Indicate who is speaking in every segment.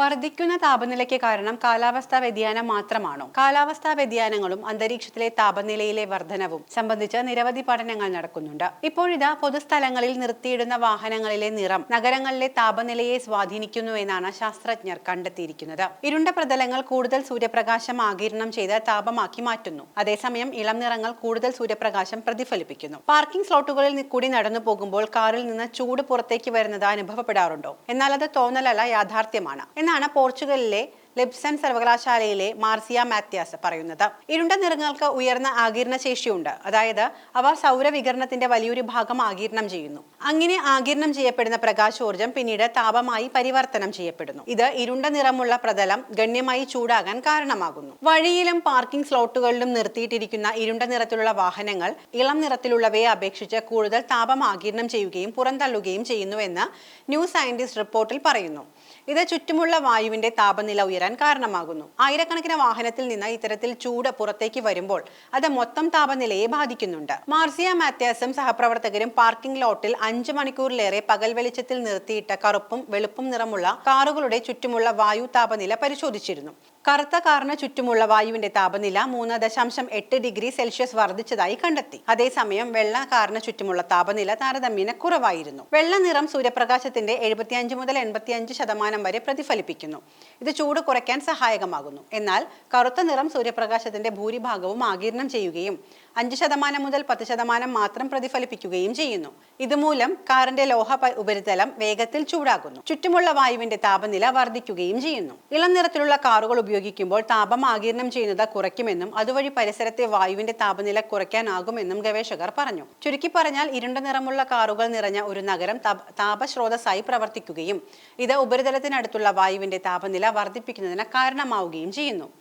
Speaker 1: വർദ്ധിക്കുന്ന താപനിലയ്ക്ക് കാരണം കാലാവസ്ഥാ വ്യതിയാനം മാത്രമാണോ? കാലാവസ്ഥാ വ്യതിയാനങ്ങളും അന്തരീക്ഷത്തിലെ താപനിലയിലെ വർധനവും സംബന്ധിച്ച് നിരവധി പഠനങ്ങൾ നടക്കുന്നുണ്ട്. ഇപ്പോഴിതാ പൊതുസ്ഥലങ്ങളിൽ നിർത്തിയിടുന്ന വാഹനങ്ങളിലെ നിറം നഗരങ്ങളിലെ താപനിലയെ സ്വാധീനിക്കുന്നു എന്നാണ് ശാസ്ത്രജ്ഞർ കണ്ടെത്തിയിരിക്കുന്നത്. ഇരുണ്ട പ്രതലങ്ങൾ കൂടുതൽ സൂര്യപ്രകാശം ആകിരണം ചെയ്ത് താപമാക്കി മാറ്റുന്നു. അതേസമയം ഇളം നിറങ്ങൾ കൂടുതൽ സൂര്യപ്രകാശം പ്രതിഫലിപ്പിക്കുന്നു. പാർക്കിംഗ് സ്ലോട്ടുകളിൽ കൂടി നടന്നു പോകുമ്പോൾ കാറിൽ നിന്ന് ചൂട് പുറത്തേക്ക് വരുന്നത് അനുഭവപ്പെടാറുണ്ടോ? എന്നാൽ അത് തോന്നലല്ല യാഥാർത്ഥ്യമാണ്. എന്നാണ് പോർച്ചുഗലിലെ ലിബ്സൺ സർവകലാശാലയിലെ മാർസിയ മാത്യാസ് പറയുന്നത്. ഇരുണ്ട നിറങ്ങൾക്ക് ഉയർന്ന ആകിരണ ശേഷിയുണ്ട്. അതായത് അവ സൗരവികരണത്തിന്റെ വലിയൊരു ഭാഗം ആകിരണം ചെയ്യുന്നു. അങ്ങനെ ആകിരണം ചെയ്യപ്പെടുന്ന പ്രകാശോർജം പിന്നീട് താപമായി പരിവർത്തനം ചെയ്യപ്പെടുന്നു. ഇത് ഇരുണ്ട നിറമുള്ള പ്രതലം ഗണ്യമായി ചൂടാകാൻ കാരണമാകുന്നു. വഴിയിലും പാർക്കിംഗ് സ്ലോട്ടുകളിലും നിർത്തിയിട്ടിരിക്കുന്ന ഇരുണ്ട നിറത്തിലുള്ള വാഹനങ്ങൾ ഇളം നിറത്തിലുള്ളവയെ അപേക്ഷിച്ച് കൂടുതൽ താപം ആകിരണം ചെയ്യുകയും പുറന്തള്ളുകയും ചെയ്യുന്നുവെന്ന് ന്യൂ സയന്റിസ്റ്റ് റിപ്പോർട്ടിൽ പറയുന്നു. ഇത് ചുറ്റുമുള്ള വായുവിന്റെ താപനില ഉയരാൻ കാരണമാകുന്നു. ആയിരക്കണക്കിന് വാഹനത്തിൽ നിന്ന് ഇത്തരത്തിൽ ചൂട് പുറത്തേക്ക് വരുമ്പോൾ അത് മൊത്തം താപനിലയെ ബാധിക്കുന്നുണ്ട്. മാർസിയ മാത്യാസും സഹപ്രവർത്തകരും പാർക്കിംഗ് ലോട്ടിൽ അഞ്ച് മണിക്കൂറിലേറെ പകൽ വെളിച്ചത്തിൽ നിർത്തിയിട്ട കറുപ്പും വെളുപ്പും നിറമുള്ള കാറുകളുടെ ചുറ്റുമുള്ള വായു താപനില പരിശോധിച്ചിരുന്നു. കറുത്ത കാറിന് ചുറ്റുമുള്ള വായുവിന്റെ താപനില മൂന്ന് ദശാംശം എട്ട് ഡിഗ്രി സെൽഷ്യസ് വർദ്ധിച്ചതായി കണ്ടെത്തി. അതേസമയം വെള്ള കാറിന് ചുറ്റുമുള്ള താപനില താരതമ്യേന കുറവായിരുന്നു. വെള്ള നിറം സൂര്യപ്രകാശത്തിന്റെ എഴുപത്തിയഞ്ച് മുതൽ എൺപത്തിയഞ്ച് ശതമാനം വരെ പ്രതിഫലിപ്പിക്കുന്നു. ഇത് ചൂട് കുറയ്ക്കാൻ സഹായകമാകുന്നു. എന്നാൽ കറുത്ത നിറം സൂര്യപ്രകാശത്തിന്റെ ഭൂരിഭാഗവും ആകിരണം ചെയ്യുകയും അഞ്ച് ശതമാനം മുതൽ പത്ത് ശതമാനം മാത്രം പ്രതിഫലിപ്പിക്കുകയും ചെയ്യുന്നു. ഇതുമൂലം കാറിന്റെ ലോഹ ഉപരിതലം വേഗത്തിൽ ചൂടാകുന്നു. ചുറ്റുമുള്ള വായുവിന്റെ താപനില വർദ്ധിക്കുകയും ചെയ്യുന്നു. ഇളം നിറത്തിലുള്ള കാറുകൾ ഉപയോഗിക്കുമ്പോൾ താപം ആകിരണം ചെയ്യുന്നത് കുറയ്ക്കുമെന്നും അതുവഴി പരിസരത്തെ വായുവിന്റെ താപനില കുറയ്ക്കാനാകുമെന്നും ഗവേഷകർ പറഞ്ഞു. ചുരുക്കി പറഞ്ഞാൽ ഇരുണ്ട നിറമുള്ള കാറുകൾ നിറഞ്ഞ ഒരു നഗരം താപ- താപസ്രോതസ്സായി പ്രവർത്തിക്കുകയും ഇത് ഉപരിതലത്തിനടുത്തുള്ള വായുവിന്റെ താപനില വർദ്ധിപ്പിക്കുന്നതിന് കാരണമാവുകയും ചെയ്യുന്നു.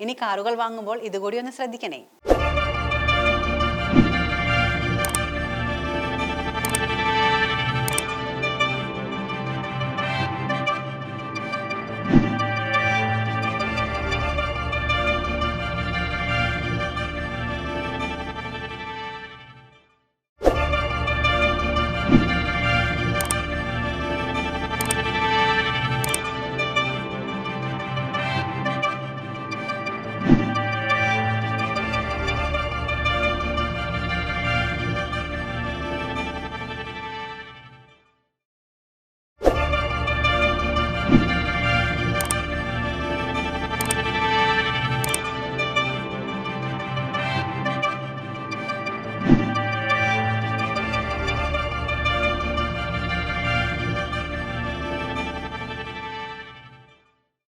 Speaker 1: ഇനി കാറുകൾ വാങ്ങുമ്പോൾ ഇതുകൂടി ഒന്ന് ശ്രദ്ധിക്കണേ.